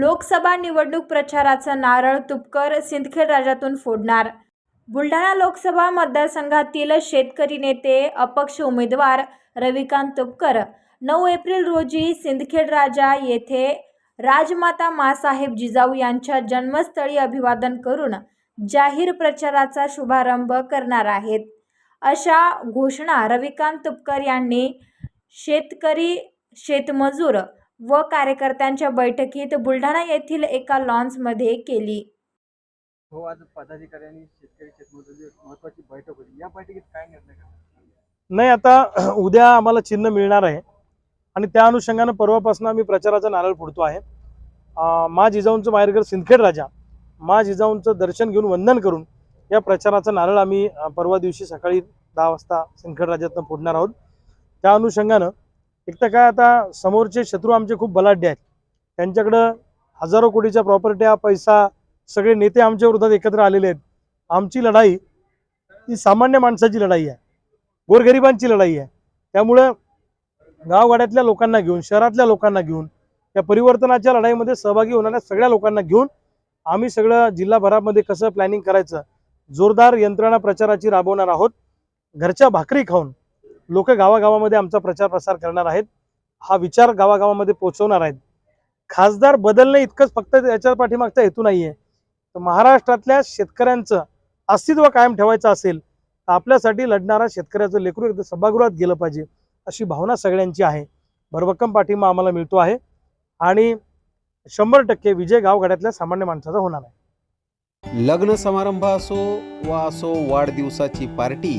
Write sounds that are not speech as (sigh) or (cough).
लोकसभा निवडणूक प्रचाराचा नारळ तुपकर सिंदखेड राजातून फोडणार. बुलढाणा लोकसभा मतदारसंघातील शेतकरी नेते अपक्ष उमेदवार रविकांत तुपकर. नऊ एप्रिल रोजी सिंदखेड राजा येथे राजमाता मासाहेब जिजाऊ यांच्या जन्मस्थळी अभिवादन करून जाहीर प्रचाराचा शुभारंभ करणार आहेत. अशा घोषणा रविकांत तुपकर यांनी शेतकरी शेतमजूर व कार्यकर्त्यांच्या बैठकीत बुलढाणा येथील एका लॉन्समध्ये केली. हो आज पदाधिकाऱ्यांनी शेतकरी शेतमजूर महत्वाची बैठक होती. या बैठकीत काय निर्णय नाही आता (clears throat) उद्या आम्हाला चिन्ह मिळणार आहे. आणि त्या अनुषंगानं परवापासून आम्ही प्रचाराचा नारळ फोडतो आहे. मा जिजाऊंचं माहेरघर सिंदखेड राजा मा जिजाऊंचं दर्शन घेऊन वंदन करून या प्रचाराचा नारळ आम्ही परवा दिवशी सकाळी दहा वाजता सिंदखेड राजातनं फोडणार आहोत. त्या अनुषंगानं एक तर काय आता समोरचे शत्रू आमचे खूप बलाढ्य आहेत. त्यांच्याकडं हजारो कोटीच्या प्रॉपर्ट्या पैसा सगळे नेते आमच्या विरोधात एकत्र आलेले आहेत. आमची लढाई ही सामान्य माणसाची लढाई आहे. गोरगरिबांची लढाई आहे. त्यामुळं गावगाड्यातल्या लोकांना घेऊन शहरातल्या लोकांना घेऊन या परिवर्तनाच्या लढाईमध्ये सहभागी होणाऱ्या सगळ्या लोकांना घेऊन आम्ही सगळं जिल्हाभरामध्ये कसं प्लॅनिंग करायचं? जोरदार यंत्रणा प्रचाराची राबवणार आहोत. घरच्या भाकरी खाऊन लोक गावागावामध्ये आमचा प्रचार प्रसार करणार आहेत. हा विचार गावागावामध्ये पोहोचवणार आहेत. खासदार बदलणे इतकंच फक्त याच्या पाठीमागचा हेतू नाही आहे तर महाराष्ट्रातल्या शेतकऱ्यांचं अस्तित्व कायम ठेवायचं असेल तर आपल्यासाठी लढणारा शेतकऱ्याचं लेकरू एकदा सभागृहात गेलं पाहिजे अशी भावना सगळ्यांची आहे. भरभक्कम पाठिंबा आम्हाला मिळतो आहे. आणि शंभर टक्के विजय गावगाड्यातल्या सामान्य माणसाचा होणार आहे. लग्न समारंभ असो वा असो वाढदिवसाची पार्टी